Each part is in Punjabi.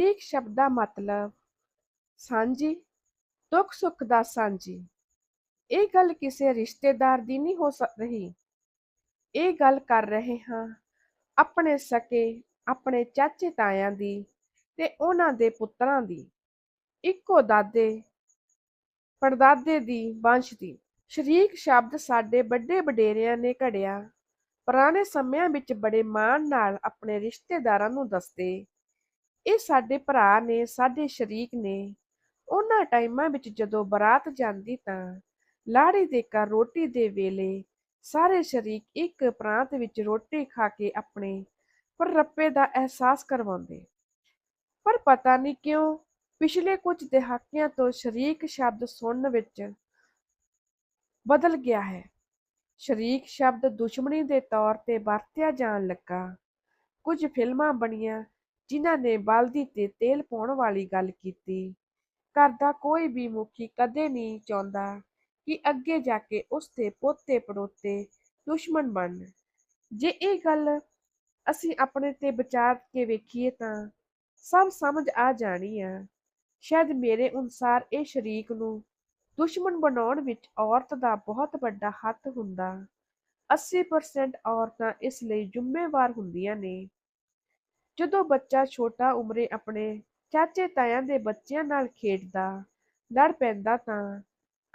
ਸ਼ਰੀਕ ਸ਼ਬਦ ਦਾ ਮਤਲਬ ਸਾਂਝੀ, ਦੁੱਖ ਸੁੱਖ ਦਾ ਸਾਂਝੀ। ਇਹ ਗੱਲ ਕਿਸੇ ਰਿਸ਼ਤੇਦਾਰ ਦੀ ਨਹੀਂ ਹੋ ਰਹੀ। ਇਹ ਗੱਲ ਕਰ ਰਹੇ ਹਾਂ ਆਪਣੇ ਸਕੇ, ਆਪਣੇ ਚਾਚੇ ਤਾਇਆਂ ਦੀ ਤੇ ਉਹਨਾਂ ਦੇ ਪੁੱਤਰਾਂ ਦੀ। ਇੱਕੋ ਦਾਦੇ, ਪੜਦਾਦੇ ਦੀ ਵੰਸ਼ ਦੀ। ਸ਼ਰੀਕ ਸ਼ਬਦ ਸਾਡੇ ਵੱਡੇ ਵਡੇਰਿਆਂ ਨੇ ਘੜਿਆ। ਪੁਰਾਣੇ ਸਮਿਆਂ ਵਿੱਚ ਬੜੇ ਮਾਣ ਨਾਲ ਆਪਣੇ ਰਿਸ਼ਤੇਦਾਰਾਂ ਨੂੰ ਦੱਸਦੇ ਇਹ ਸਾਡੇ ਭਰਾ ਨੇ, ਸਾਡੇ ਸ਼ਰੀਕ ਨੇ। ਉਹਨਾਂ ਟਾਈਮਾਂ ਵਿੱਚ ਜਦੋਂ ਬਰਾਤ ਜਾਂਦੀ ਤਾਂ ਲਾੜੀ ਦੇ ਘਰ ਰੋਟੀ ਦੇ ਵੇਲੇ ਸਾਰੇ ਸ਼ਰੀਕ ਇੱਕ ਪ੍ਰਾਂਤ ਵਿੱਚ ਰੋਟੀ ਖਾ ਕੇ ਆਪਣੇ ਪਰਰੱਪੇ ਦਾ ਅਹਿਸਾਸ ਕਰਵਾਉਂਦੇ। ਪਰ ਪਤਾ ਨਹੀਂ ਕਿਉਂ ਪਿਛਲੇ ਕੁਝ ਦਹਾਕਿਆਂ ਤੋਂ ਸ਼ਰੀਕ ਸ਼ਬਦ ਸੁਣਨ ਵਿੱਚ ਬਦਲ ਗਿਆ ਹੈ। ਸ਼ਰੀਕ ਸ਼ਬਦ ਦੁਸ਼ਮਣੀ ਦੇ ਤੌਰ ਤੇ ਵਰਤਿਆ ਜਾਣ ਲੱਗਾ। ਕੁਝ ਫਿਲਮਾਂ ਬਣੀਆਂ ਜਿਨ੍ਹਾਂ ਨੇ ਬਲਦੀ ਤੇ ਤੇਲ ਪਾਉਣ ਵਾਲੀ ਗੱਲ ਕੀਤੀ। ਘਰ ਦਾ ਕੋਈ ਵੀ ਮੁਖੀ ਕਦੇ ਨਹੀਂ ਚਾਹੁੰਦਾ ਕਿ ਅੱਗੇ ਜਾ ਕੇ ਉਸ ਦੇ ਪੋਤੇ ਪੜੋਤੇ ਦੁਸ਼ਮਣ ਬਣ। ਜੇ ਇਹ ਗੱਲ ਅਸੀਂ ਆਪਣੇ ਤੇ ਵਿਚਾਰ ਕੇ ਵੇਖੀਏ ਤਾਂ ਸਭ ਸਮਝ ਆ ਜਾਣੀ ਆ। ਸ਼ਾਇਦ ਮੇਰੇ ਅਨੁਸਾਰ ਇਹ ਸ਼ਰੀਕ ਨੂੰ ਦੁਸ਼ਮਣ ਬਣਾਉਣ ਵਿੱਚ ਔਰਤ ਦਾ ਬਹੁਤ ਵੱਡਾ ਹੱਥ ਹੁੰਦਾ। 80% ਔਰਤਾਂ ਇਸ ਲਈ ਜ਼ਿੰਮੇਵਾਰ ਹੁੰਦੀਆਂ ਨੇ। ਜਦੋਂ ਬੱਚਾ ਛੋਟਾ ਉਮਰੇ ਆਪਣੇ ਚਾਚੇ ਤਾਇਆਂ ਦੇ ਬੱਚਿਆਂ ਨਾਲ ਖੇਡਦਾ ਲੜ ਪੈਂਦਾ ਤਾਂ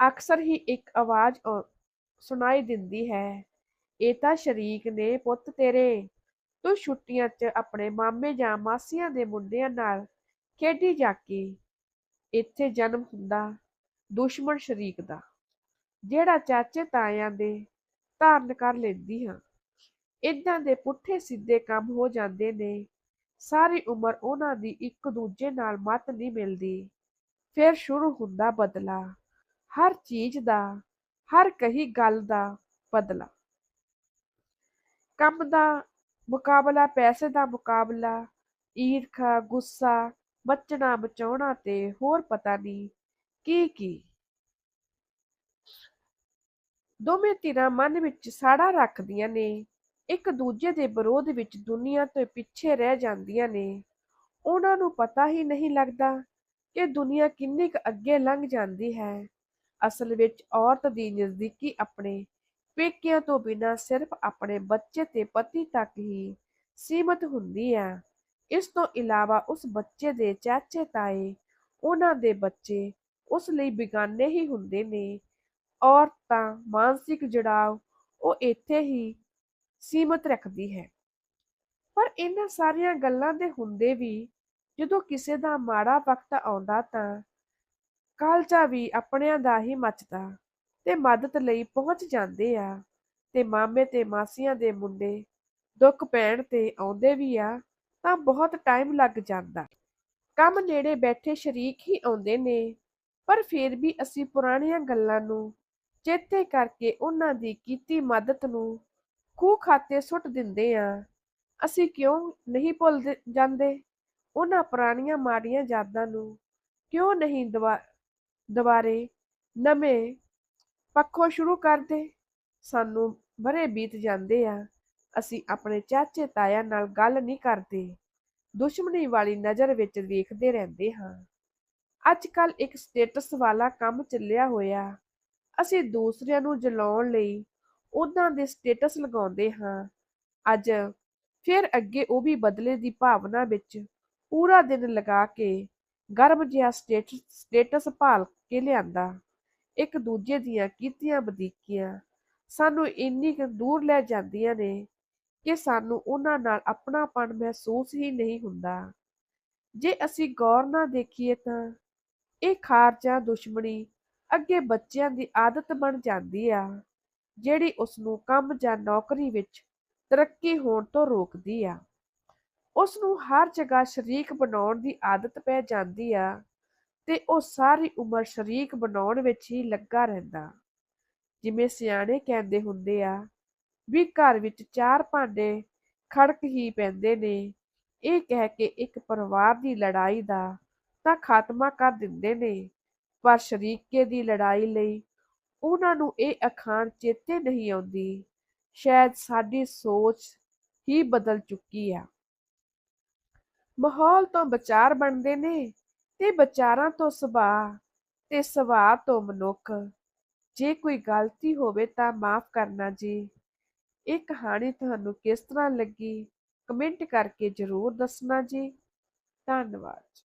ਅਕਸਰ ਹੀ ਇੱਕ ਆਵਾਜ਼ ਸੁਣਾਈ ਦਿੰਦੀ ਹੈ, ਇਹ ਤਾਂ ਸ਼ਰੀਕ ਨੇ ਪੁੱਤ ਤੇਰੇ। ਤੂੰ ਛੁੱਟੀਆਂ 'ਚ ਆਪਣੇ ਮਾਮੇ ਜਾਂ ਮਾਸੀਆਂ ਦੇ ਮੁੰਡਿਆਂ ਨਾਲ ਖੇਡੀ ਜਾ ਕੇ। ਇੱਥੇ ਜਨਮ ਹੁੰਦਾ ਦੁਸ਼ਮਣ ਸ਼ਰੀਕ ਦਾ। ਜਿਹੜਾ ਚਾਚੇ ਤਾਇਆਂ ਦੇ ਧਾਰਨ ਕਰ ਲੈਂਦੀ ਹਾਂ। ਇਦਾਂ ਦੇ ਪੁੱਠੇ ਸਿੱਧੇ ਕੰਮ ਹੋ ਜਾਂਦੇ ਨੇ। ਸਾਰੀ ਉਮਰ ਉਹਨਾਂ ਦੀ ਇੱਕ ਦੂਜੇ ਨਾਲ ਮਤ ਨਹੀਂ ਮਿਲਦੀ। ਫਿਰ ਸ਼ੁਰੂ ਹੁੰਦਾ ਬਦਲਾ। ਹਰ ਚੀਜ਼ ਦਾ, ਹਰ ਕਹੀ ਗੱਲ ਦਾ ਬਦਲਾ। ਕੰਮ ਦਾ ਮੁਕਾਬਲਾ, ਪੈਸੇ ਦਾ ਮੁਕਾਬਲਾ, ਈਰਖਾ, ਗੁੱਸਾ ਬਚਣਾ ਬਚਾਉਣਾ ਤੇ ਹੋਰ ਪਤਾ ਨਹੀਂ ਕੀ ਕੀ। ਦੋਵੇਂ ਧਿਰਾਂ ਮਨ ਵਿੱਚ ਸਾੜਾ ਰੱਖਦੀਆਂ ਨੇ। ਇੱਕ ਦੂਜੇ ਦੇ ਵਿਰੋਧ ਵਿੱਚ ਦੁਨੀਆ ਤੋਂ ਪਿੱਛੇ ਰਹਿ ਜਾਂਦੀਆਂ ਨੇ। ਉਹਨਾਂ ਨੂੰ ਪਤਾ ਹੀ ਨਹੀਂ ਲੱਗਦਾ ਕਿ ਦੁਨੀਆ ਕਿੰਨੀ ਕੁ ਅੱਗੇ ਲੰਘ ਜਾਂਦੀ ਹੈ। ਅਸਲ ਵਿੱਚ ਔਰਤ ਦੀ ਨਜ਼ਦੀਕੀ ਆਪਣੇ ਪੇਕਿਆਂ ਤੋਂ ਬਿਨਾਂ ਸਿਰਫ ਆਪਣੇ ਬੱਚੇ ਤੇ ਪਤੀ ਤੱਕ ਹੀ ਸੀਮਤ ਹੁੰਦੀ ਹੈ ਇਸ ਤੋਂ ਇਲਾਵਾ ਉਸ ਬੱਚੇ ਦੇ ਚਾਚੇ ਤਾਏ, ਉਹਨਾਂ ਦੇ ਬੱਚੇ ਉਸ ਲਈ ਬਿਗਾਨੇ ਹੀ ਹੁੰਦੇ ਨੇ। ਔਰਤਾਂ ਮਾਨਸਿਕ ਜੜਾਵ ਉਹ ਇੱਥੇ ਹੀ ਸੀਮਤ ਰੱਖਦੀ ਹੈ। ਪਰ ਇਹਨਾਂ ਸਾਰੀਆਂ ਗੱਲਾਂ ਦੇ ਹੁੰਦੇ ਵੀ ਜਦੋਂ ਕਿਸੇ ਦਾ ਮਾੜਾ ਵਕਤ ਆਉਂਦਾ ਤਾਂ ਕਾਲਚਾ ਵੀ ਆਪਣਿਆਂ ਦਾ ਹੀ ਮੱਚਦਾ ਤੇ ਮਦਦ ਲਈ ਪਹੁੰਚ ਜਾਂਦੇ ਆ ਤੇ ਮਾਮੇ ਤੇ ਮਾਸੀਆਂ ਦੇ ਮੁੰਡੇ ਦੁੱਖ ਪੈਣ ਤੇ ਆਉਂਦੇ ਵੀ ਆ ਤਾਂ ਬਹੁਤ ਟਾਈਮ ਲੱਗ ਜਾਂਦਾ। ਕੰਮ ਨੇੜੇ ਬੈਠੇ ਸ਼ਰੀਕ ਹੀ ਆਉਂਦੇ ਨੇ, ਪਰ ਫਿਰ ਵੀ ਅਸੀਂ ਪੁਰਾਣੀਆਂ ਗੱਲਾਂ ਨੂੰ ਚੇਤੇ ਕਰਕੇ ਉਹਨਾਂ ਦੀ ਕੀਤੀ ਮਦਦ ਨੂੰ ਖੂਹ ਖਾਤੇ ਸੁੱਟ ਦਿੰਦੇ ਆ। ਅਸੀਂ ਕਿਉਂ ਨਹੀਂ ਭੁੱਲ ਜਾਂਦੇ? ਉਹਨਾਂ ਪੁਰਾਣੀਆਂ ਮਾੜੀਆਂ ਯਾਦਾਂ ਨੂੰ ਕਿਉਂ ਨਹੀਂ ਦੁਬਾ- ਦੁਬਾਰੇ ਨਵੇਂ ਪੱਖੋਂ ਸ਼ੁਰੂ ਕਰਦੇ? ਸਾਨੂੰ ਬਰੇ ਬੀਤ ਜਾਂਦੇ ਆ। ਅਸੀਂ ਆਪਣੇ ਚਾਚੇ ਤਾਇਆ ਨਾਲ ਗੱਲ ਨਹੀਂ ਕਰਦੇ। ਦੁਸ਼ਮਣੀ ਵਾਲੀ ਨਜ਼ਰ ਵਿੱਚ ਵੇਖਦੇ ਰਹਿੰਦੇ ਹਾਂ। ਅੱਜ ਕੱਲ ਇੱਕ ਸਟੇਟਸ ਵਾਲਾ ਕੰਮ ਚੱਲਿਆ ਹੋਇਆ। ਅਸੀਂ ਦੂਸਰਿਆਂ ਨੂੰ ਜਲਾਉਣ ਲਈ ਉਹਨਾਂ ਦੇ ਸਟੇਟਸ ਲਗਾਉਂਦੇ ਹਾਂ। ਅੱਜ ਫਿਰ ਅੱਗੇ ਉਹ ਵੀ ਬਦਲੇ ਦੀ ਭਾਵਨਾ ਵਿੱਚ ਪੂਰਾ ਦਿਨ ਲਗਾ ਕੇ ਗਰਮ ਜਿਹਾ ਸਟੇਟਸ ਸਟੇਟਸ ਭਾਲ ਕੇ ਲਿਆਂਦਾ। ਇੱਕ ਦੂਜੇ ਦੀਆਂ ਕੀਤੀਆਂ ਵਧੀਕੀਆਂ ਸਾਨੂੰ ਇੰਨੀ ਕੁ ਦੂਰ ਲੈ ਜਾਂਦੀਆਂ ਨੇ ਕਿ ਸਾਨੂੰ ਉਹਨਾਂ ਨਾਲ ਆਪਣਾਪਣ ਮਹਿਸੂਸ ਹੀ ਨਹੀਂ ਹੁੰਦਾ। ਜੇ ਅਸੀਂ ਗੌਰ ਨਾਲ ਦੇਖੀਏ ਤਾਂ ਇਹ ਖਾਰ ਜਾਂ ਦੁਸ਼ਮਣੀ ਅੱਗੇ ਬੱਚਿਆਂ ਦੀ ਆਦਤ ਬਣ ਜਾਂਦੀ ਆ। ਜਿਹੜੀ ਉਸ ਨੂੰ ਕੰਮ ਜਾਂ ਨੌਕਰੀ ਵਿੱਚ ਤਰੱਕੀ ਹੋਣ ਤੋਂ ਰੋਕਦੀ ਆ। ਉਸ ਨੂੰ ਹਰ ਜਗ੍ਹਾ ਸ਼ਰੀਕ ਬਣਾਉਣ ਦੀ ਆਦਤ ਪੈ ਜਾਂਦੀ ਆ ਤੇ ਉਹ ਸਾਰੀ ਉਮਰ ਸ਼ਰੀਕ ਬਣਾਉਣ ਵਿੱਚ ਹੀ ਲੱਗਾ ਰਹਿੰਦਾ। ਜਿਵੇਂ ਸਿਆਣੇ ਕਹਿੰਦੇ ਹੁੰਦੇ ਆ ਵੀ ਘਰ ਵਿੱਚ ਚਾਰ ਭਾਂਡੇ ਖੜਕ ਹੀ ਪੈਂਦੇ ਨੇ, ਇਹ ਕਹਿ ਕੇ ਇੱਕ ਪਰਿਵਾਰ ਦੀ ਲੜਾਈ ਦਾ ਤਾਂ ਖਾਤਮਾ ਕਰ ਦਿੰਦੇ ਨੇ, ਪਰ ਸ਼ਰੀਕੇ ਦੀ ਲੜਾਈ ਲਈ ਉਹਨਾਂ ਨੂੰ ਇਹ ਅਖਾਣ ਚੇਤੇ ਨਹੀਂ ਆਉਂਦੀ। ਸ਼ਾਇਦ ਸਾਡੀ ਸੋਚ ਹੀ ਬਦਲ ਚੁੱਕੀ ਆ। ਮਾਹੌਲ ਤੋਂ ਵਿਚਾਰ ਬਣਦੇ ਨੇ ਤੇ ਵਿਚਾਰਾਂ ਤੋਂ ਸੁਭਾਅ ਤੇ ਸੁਭਾਅ ਤੋਂ ਮਨੁੱਖ। ਜੇ ਕੋਈ ਗਲਤੀ ਹੋਵੇ ਤਾਂ ਮਾਫ ਕਰਨਾ ਜੀ। ਇਹ ਕਹਾਣੀ ਤੁਹਾਨੂੰ ਕਿਸ ਤਰ੍ਹਾਂ ਲੱਗੀ? ਕਮੈਂਟ ਕਰਕੇ ਜ਼ਰੂਰ ਦੱਸਣਾ ਜੀ। ਧੰਨਵਾਦ।